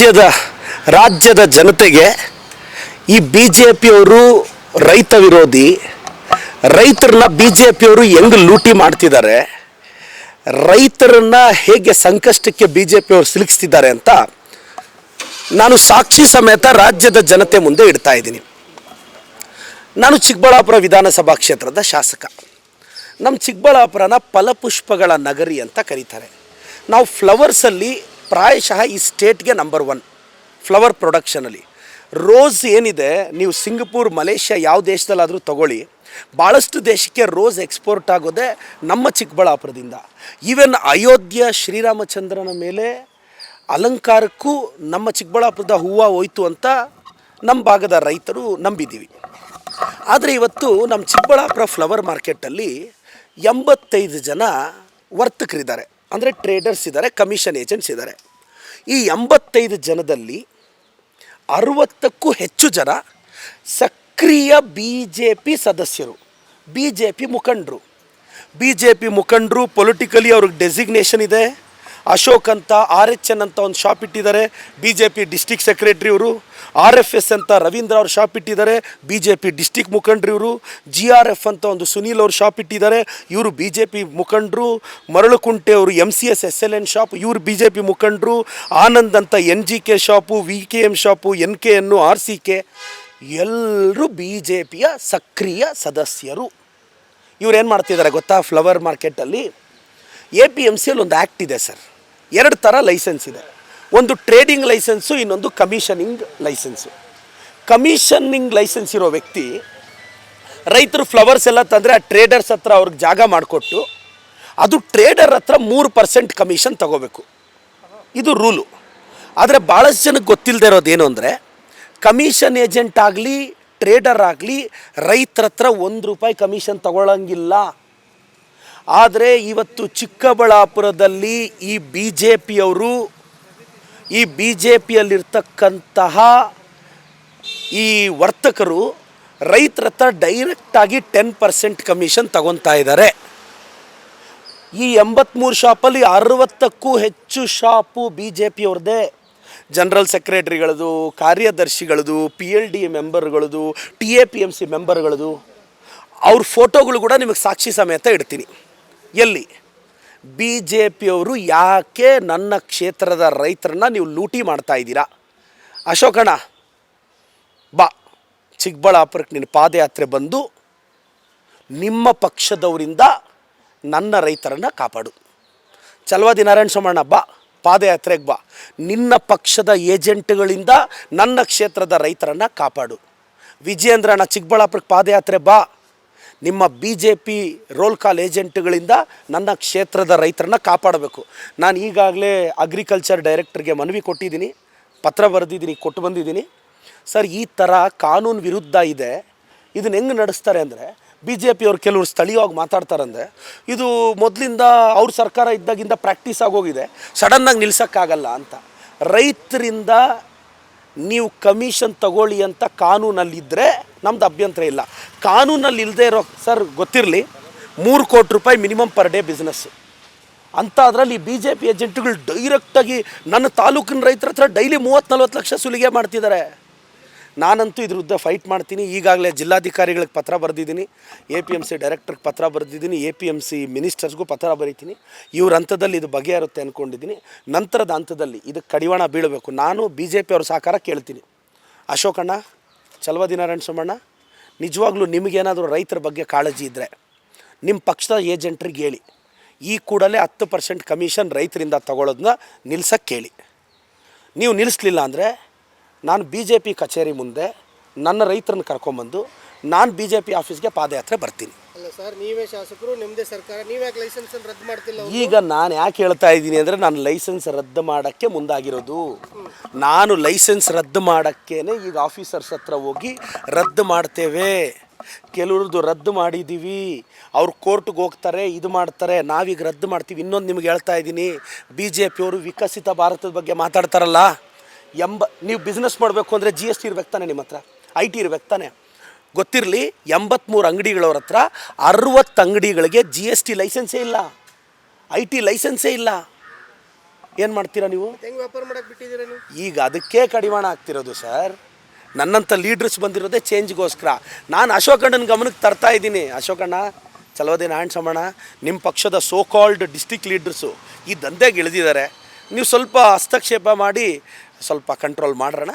ರಾಜ್ಯದ ರಾಜ್ಯದ ಜನತೆಗೆ ಈ ಬಿ ಜೆ ಪಿಯವರು ರೈತ ವಿರೋಧಿ, ರೈತರನ್ನ ಬಿ ಜೆ ಪಿಯವರು ಹೆಂಗ್ ಲೂಟಿ ಮಾಡ್ತಿದ್ದಾರೆ, ರೈತರನ್ನ ಹೇಗೆ ಸಂಕಷ್ಟಕ್ಕೆ ಬಿ ಜೆ ಪಿಯವರು ಸಿಲುಕಿಸ್ತಿದ್ದಾರೆ ಅಂತ ನಾನು ಸಾಕ್ಷಿ ಸಮೇತ ರಾಜ್ಯದ ಜನತೆ ಮುಂದೆ ಇಡ್ತಾ ಇದ್ದೀನಿ. ನಾನು ಚಿಕ್ಕಬಳ್ಳಾಪುರ ವಿಧಾನಸಭಾ ಕ್ಷೇತ್ರದ ಶಾಸಕ. ನಮ್ಮ ಚಿಕ್ಕಬಳ್ಳಾಪುರನ ಫಲಪುಷ್ಪಗಳ ನಗರಿ ಅಂತ ಕರೀತಾರೆ. ನಾವು ಫ್ಲವರ್ಸಲ್ಲಿ ಪ್ರಾಯಶಃ ಈ ಸ್ಟೇಟ್ಗೆ ನಂಬರ್ ಒನ್ ಫ್ಲವರ್ ಪ್ರೊಡಕ್ಷನಲ್ಲಿ ರೋಸ್ ಏನಿದೆ, ನೀವು ಸಿಂಗಪೂರ್, ಮಲೇಷ್ಯಾ ಯಾವ ದೇಶದಲ್ಲಾದರೂ ತಗೊಳ್ಳಿ. ಭಾಳಷ್ಟು ದೇಶಕ್ಕೆ ರೋಸ್ ಎಕ್ಸ್ಪೋರ್ಟ್ ಆಗೋದೇ ನಮ್ಮ ಚಿಕ್ಕಬಳ್ಳಾಪುರದಿಂದ. ಈವನ್ ಅಯೋಧ್ಯೆ ಶ್ರೀರಾಮಚಂದ್ರನ ಮೇಲೆ ಅಲಂಕಾರಕ್ಕೂ ನಮ್ಮ ಚಿಕ್ಕಬಳ್ಳಾಪುರದ ಹೂವು ಹೋಯ್ತು ಅಂತ ನಮ್ಮ ಭಾಗದ ರೈತರು ನಂಬಿದ್ದೀವಿ. ಆದರೆ ಇವತ್ತು ನಮ್ಮ ಚಿಕ್ಕಬಳ್ಳಾಪುರ ಫ್ಲವರ್ ಮಾರ್ಕೆಟಲ್ಲಿ ಎಂಬತ್ತೈದು ಜನ ವರ್ತಕರಿದ್ದಾರೆ. ಅಂದರೆ ಟ್ರೇಡರ್ಸ್ ಇದ್ದಾರೆ ಕಮಿಷನ್ ಏಜೆಂಟ್ಸ್ ಇದ್ದಾರೆ. ಈ ಎಂಬತ್ತೈದು ಜನದಲ್ಲಿ ಅರುವತ್ತಕ್ಕೂ ಹೆಚ್ಚು ಜನ ಸಕ್ರಿಯ ಬಿ ಜೆ ಪಿ ಸದಸ್ಯರು ಬಿ ಜೆ ಪಿ ಮುಖಂಡರು. ಬಿ ಜೆ ಪಿ ಮುಖಂಡರು ಪೊಲಿಟಿಕಲಿ ಅವ್ರಿಗೆ ಡೆಸಿಗ್ನೇಷನ್ ಇದೆ. ಅಶೋಕ್ ಅಂತ ಆರ್ ಎಚ್ ಎನ್ ಅಂತ ಒಂದು ಶಾಪ್ ಇಟ್ಟಿದ್ದಾರೆ. B J P district secretary ಇವರು. ಆರ್ ಎಫ್ ಎಸ್ ಅಂತ ರವೀಂದ್ರ ಅವ್ರ ಶಾಪ್ ಇಟ್ಟಿದ್ದಾರೆ. ಬಿ ಜೆ ಪಿ ಡಿಸ್ಟಿಕ್ ಮುಖಂಡರು ಇವರು. ಜಿ ಆರ್ ಎಫ್ ಅಂತ ಒಂದು ಸುನೀಲ್ ಅವ್ರು ಶಾಪ್ ಇಟ್ಟಿದ್ದಾರೆ. ಇವರು ಬಿ ಜೆ ಪಿ ಮುಖಂಡರು. ಮರಳುಕುಂಟೆ ಅವರು M C S S L N shop. ಇವರು ಬಿ ಜೆ ಪಿ ಮುಖಂಡರು. ಆನಂದ್ ಅಂತ N G K shop V K M shop N K ಎನ್ನು ಆರ್ ಸಿ ಕೆ ಎಲ್ಲರೂ ಬಿ ಜೆ ಪಿಯ ಸಕ್ರಿಯ ಸದಸ್ಯರು. ಇವ್ರು ಏನು ಮಾಡ್ತಿದ್ದಾರೆ ಗೊತ್ತಾ? ಫ್ಲವರ್ ಮಾರ್ಕೆಟಲ್ಲಿ ಎ ಪಿ ಎಂ ಸಿಯಲ್ಲಿ ಒಂದು ಆ್ಯಕ್ಟ್ ಇದೆ ಸರ್. ಎರಡು ಥರ ಲೈಸೆನ್ಸ್ ಇದೆ. ಒಂದು ಟ್ರೇಡಿಂಗ್ ಲೈಸೆನ್ಸು, ಇನ್ನೊಂದು ಕಮಿಷನಿಂಗ್ ಲೈಸೆನ್ಸು. ಕಮಿಷನಿಂಗ್ ಲೈಸೆನ್ಸ್ ಇರೋ ವ್ಯಕ್ತಿ ರೈತರು ಫ್ಲವರ್ಸ್ ಎಲ್ಲ ತಂದರೆ ಆ ಟ್ರೇಡರ್ಸ್ ಹತ್ರ ಅವ್ರಿಗೆ ಜಾಗ ಮಾಡಿಕೊಟ್ಟು ಅದು ಟ್ರೇಡರ್ ಹತ್ರ ಮೂರು ಪರ್ಸೆಂಟ್ ಕಮಿಷನ್ ತಗೋಬೇಕು. ಇದು ರೂಲು. ಆದರೆ ಭಾಳಷ್ಟು ಜನಕ್ಕೆ ಗೊತ್ತಿಲ್ಲದೆ ಇರೋದೇನು ಅಂದರೆ ಕಮಿಷನ್ ಏಜೆಂಟ್ ಆಗಲಿ, ಟ್ರೇಡರ್ ಆಗಲಿ ರೈತರ ಹತ್ರ ಒಂದು ರೂಪಾಯಿ ಕಮಿಷನ್ ತಗೊಳ್ಳಂಗಿಲ್ಲ ಆದರೆ ಇವತ್ತು ಚಿಕ್ಕಬಳ್ಳಾಪುರದಲ್ಲಿ ಈ ಬಿ ಜೆ ಪಿಯವರು ಈ ಬಿ ಜೆ ಪಿಯಲ್ಲಿರ್ತಕ್ಕಂತಹ ಈ ವರ್ತಕರು ರೈತರ ಹತ್ರ ಡೈರೆಕ್ಟಾಗಿ ಟೆನ್ ಪರ್ಸೆಂಟ್ ಕಮಿಷನ್ ತಗೊತಾ ಇದ್ದಾರೆ. ಈ ಎಂಬತ್ತ್ಮೂರು ಶಾಪಲ್ಲಿ ಅರವತ್ತಕ್ಕೂ ಹೆಚ್ಚು ಶಾಪು ಬಿ ಜೆ ಪಿಯವ್ರದ್ದೇ ಜನರಲ್ ಸೆಕ್ರೆಟರಿಗಳದು ಕಾರ್ಯದರ್ಶಿಗಳದು P L D ಮೆಂಬರ್ಗಳದು T A P M C ಮೆಂಬರ್ಗಳದು ಅವ್ರ ಫೋಟೋಗಳು ಕೂಡ ನಿಮಗೆ ಸಾಕ್ಷಿ ಸಮೇತ ಇಡ್ತೀನಿ. ಎಲ್ಲಿ? ಬಿ ಜೆ ಪಿಯವರು ಯಾಕೆ ನನ್ನ ಕ್ಷೇತ್ರದ ರೈತರನ್ನ ನೀವು ಲೂಟಿ ಮಾಡ್ತಾ ಇದ್ದೀರಾ? ಅಶೋಕಣ್ಣ, ಬಾ. ಚಿಕ್ಕಬಳ್ಳಾಪುರಕ್ಕೆ ನಿನ್ನ ಪಾದಯಾತ್ರೆ ಬಂದು ನಿಮ್ಮ ಪಕ್ಷದವರಿಂದ ನನ್ನ ರೈತರನ್ನು ಕಾಪಾಡು. ಚಲವಾದಿ ನಾರಾಯಣ ಸೋಮಣ್ಣ, ಬಾ. ಪಾದಯಾತ್ರೆಗೆ ಬಾ. ನಿನ್ನ ಪಕ್ಷದ ಏಜೆಂಟ್ಗಳಿಂದ ನನ್ನ ಕ್ಷೇತ್ರದ ರೈತರನ್ನು ಕಾಪಾಡು. ವಿಜಯೇಂದ್ರಣ್ಣ, ಚಿಕ್ಕಬಳ್ಳಾಪುರಕ್ಕೆ ಪಾದಯಾತ್ರೆ ಬಾ. ನಿಮ್ಮ B J P roll call ಏಜೆಂಟ್ಗಳಿಂದ ನನ್ನ ಕ್ಷೇತ್ರದ ರೈತರನ್ನ ಕಾಪಾಡಬೇಕು. ನಾನು ಈಗಾಗಲೇ ಅಗ್ರಿಕಲ್ಚರ್ ಡೈರೆಕ್ಟರ್ಗೆ ಮನವಿ ಕೊಟ್ಟಿದ್ದೀನಿ, ಪತ್ರ ಬರೆದಿದ್ದೀನಿ, ಕೊಟ್ಟು ಬಂದಿದ್ದೀನಿ. ಸರ್, ಈ ಥರ ಕಾನೂನು ವಿರುದ್ಧ ಇದೆ. ಇದನ್ನ ಹೆಂಗೆ ನಡೆಸ್ತಾರೆ ಅಂದರೆ ಬಿ ಜೆ ಪಿಯವ್ರು ಕೆಲವರು ಸ್ಥಳೀಯವಾಗಿ ಮಾತಾಡ್ತಾರಂದರೆ ಇದು ಮೊದಲಿಂದ ಅವ್ರ ಸರ್ಕಾರ ಇದ್ದಾಗಿಂದ ಪ್ರಾಕ್ಟೀಸ್ ಆಗೋಗಿದೆ ಸಡನ್ನಾಗಿ ನಿಲ್ಸೋಕ್ಕಾಗಲ್ಲ ಅಂತ. ರೈತರಿಂದ ನೀವು ಕಮಿಷನ್ ತಗೊಳ್ಳಿ ಅಂತ ಕಾನೂನಲ್ಲಿದ್ದರೆ ನಮ್ದು ಅಭ್ಯಂತರ ಇಲ್ಲ. ಕಾನೂನಲ್ಲಿ ಇಲ್ಲದೆ ಇರೋ, ಸರ್ ಗೊತ್ತಿರಲಿ, ಮೂರು ಕೋಟಿ ರೂಪಾಯಿ ಮಿನಿಮಮ್ ಪರ್ ಡೇ ಬಿಸ್ನೆಸ್ಸು ಅಂತ ಅದರಲ್ಲಿ ಬಿ ಜೆ ಪಿ ಏಜೆಂಟ್ಗಳು ಡೈರೆಕ್ಟಾಗಿ ನನ್ನ ತಾಲೂಕಿನ ರೈತರ ಹತ್ರ ಡೈಲಿ ಮೂವತ್ತು ನಲ್ವತ್ತು ಲಕ್ಷ ಸುಲಿಗೆ ಮಾಡ್ತಿದ್ದಾರೆ. ನಾನಂತೂ ಇದ್ರ ವಿರುದ್ಧ ಫೈಟ್ ಮಾಡ್ತೀನಿ. ಈಗಾಗಲೇ ಜಿಲ್ಲಾಧಿಕಾರಿಗಳಿಗೆ ಪತ್ರ ಬರೆದಿದ್ದೀನಿ. ಎ ಪಿ ಎಂ ಸಿ ಡೈರೆಕ್ಟ್ರಿಗೆ ಪತ್ರ ಬರೆದಿದ್ದೀನಿ. ಎ ಪಿ ಎಂ ಸಿ ಮಿನಿಸ್ಟರ್ಸ್ಗೂ ಪತ್ರ ಬರೀತೀನಿ. ಇವ್ರ ಹಂತದಲ್ಲಿ ಇದು ಬಗೆಹರುತ್ತೆ ಅಂದ್ಕೊಂಡಿದ್ದೀನಿ ನಂತರದ ಹಂತದಲ್ಲಿ ಇದಕ್ಕೆ ಕಡಿವಾಣ ಬೀಳಬೇಕು. ನಾನು ಬಿ ಜೆ ಪಿ ಅವ್ರ ಸಹಕಾರ ಕೇಳ್ತೀನಿ. ಅಶೋಕಣ್ಣ ಚಲವ ದಿನಾರಾಯಣ ಸೋಮಣ್ಣ ನಿಜವಾಗ್ಲೂ ನಿಮಗೇನಾದರೂ ರೈತರ ಬಗ್ಗೆ ಕಾಳಜಿ ಇದ್ದರೆ ನಿಮ್ಮ ಪಕ್ಷದ ಏಜೆಂಟ್ರಿಗೆ ಹೇಳಿ. ಈ ಕೂಡಲೇ ಹತ್ತು ಪರ್ಸೆಂಟ್ ಕಮಿಷನ್ ರೈತರಿಂದ ತಗೊಳ್ಳೋದನ್ನ ನಿಲ್ಸಕ್ಕೆ ಕೇಳಿ. ನೀವು ನಿಲ್ಲಿಸ್ಲಿಲ್ಲ ಅಂದರೆ ನಾನು ಬಿ ಜೆ ಪಿ ಕಚೇರಿ ಮುಂದೆ ನನ್ನ ರೈತರನ್ನ ಕರ್ಕೊಂಬಂದು ನಾನು ಬಿ ಜೆ ಪಿ ಆಫೀಸ್ಗೆ ಪಾದಯಾತ್ರೆ ಬರ್ತೀನಿ. ಅಲ್ಲ ಸರ್ ನೀವೇ ಶಾಸಕರು ನಿಮ್ಮದೇ ಸರ್ಕಾರ ನೀವು ಯಾಕೆ ಲೈಸೆನ್ಸ್ ರದ್ದು ಮಾಡ್ತಿಲ್ಲ ಈಗ ನಾನು ಯಾಕೆ ಹೇಳ್ತಾ ಇದ್ದೀನಿ ಅಂದರೆ ನಾನು ಲೈಸೆನ್ಸ್ ರದ್ದು ಮಾಡೋಕ್ಕೆ ಮುಂದಾಗಿರೋದು. ನಾನು ಲೈಸೆನ್ಸ್ ರದ್ದು ಮಾಡೋಕ್ಕೇನೆ ಈಗ ಆಫೀಸರ್ಸ್ ಹತ್ರ ಹೋಗಿ ರದ್ದು ಮಾಡ್ತೇವೆ. ಕೆಲವ್ರದ್ದು ರದ್ದು ಮಾಡಿದ್ದೀವಿ ಅವ್ರು ಕೋರ್ಟ್ಗೆ ಹೋಗ್ತಾರೆ ಇದು ಮಾಡ್ತಾರೆ ನಾವೀಗ ರದ್ದು ಮಾಡ್ತೀವಿ. ಇನ್ನೊಂದು ನಿಮ್ಗೆ ಹೇಳ್ತಾ ಇದ್ದೀನಿ ಬಿ ಜೆ ಪಿಯವರು ವಿಕಸಿತ ಭಾರತದ ಬಗ್ಗೆ ಮಾತಾಡ್ತಾರಲ್ಲ? ಎಂಬ ನೀವು ಬಿಸ್ನೆಸ್ ಮಾಡಬೇಕು ಅಂದರೆ ಜಿ ಎಸ್ ಟಿ ಇರ್ಬೇಕು ತಾನೆ ನಿಮ್ಮ ಹತ್ರ. ಐ ಟಿ ಇರ್ಬೇಕು ತಾನೆ. ಗೊತ್ತಿರಲಿ ಎಂಬತ್ತ್ಮೂರು ಅಂಗಡಿಗಳವ್ರ ಹತ್ರ ಅರುವತ್ತು ಅಂಗಡಿಗಳಿಗೆ ಜಿ ಎಸ್ ಟಿ ಲೈಸೆನ್ಸೇ ಇಲ್ಲ. ಐ ಟಿ ಲೈಸೆನ್ಸೇ ಇಲ್ಲ. ಏನು ಮಾಡ್ತೀರಾ ನೀವು? ವ್ಯಾಪಾರ ಬಿಟ್ಟಿದ್ದೀರಾ ನೀವು? ಈಗ ಅದಕ್ಕೆ ಕಡಿವಾಣ ಆಗ್ತಿರೋದು ಸರ್. ನನ್ನಂಥ ಲೀಡ್ರಸ್ ಬಂದಿರೋದೇ ಚೇಂಜ್ಗೋಸ್ಕರ ನಾನು ಅಶೋಕಣ್ಣನ ಗಮನಕ್ಕೆ ತರ್ತಾ ಇದ್ದೀನಿ. ಅಶೋಕಣ್ಣ ಚಲೋದೇನ ಸಮಣ್ಣ ನಿಮ್ಮ ಪಕ್ಷದ ಸೋ ಕಾಲ್ಡ್ ಡಿಸ್ಟಿಕ್ ಲೀಡ್ರಸ್ಸು ಈ ದಂಧೆಗೆ ಇಳಿದಿದ್ದಾರೆ. ನೀವು ಸ್ವಲ್ಪ ಹಸ್ತಕ್ಷೇಪ ಮಾಡಿ ಸ್ವಲ್ಪ ಕಂಟ್ರೋಲ್ ಮಾಡ್ರಣ.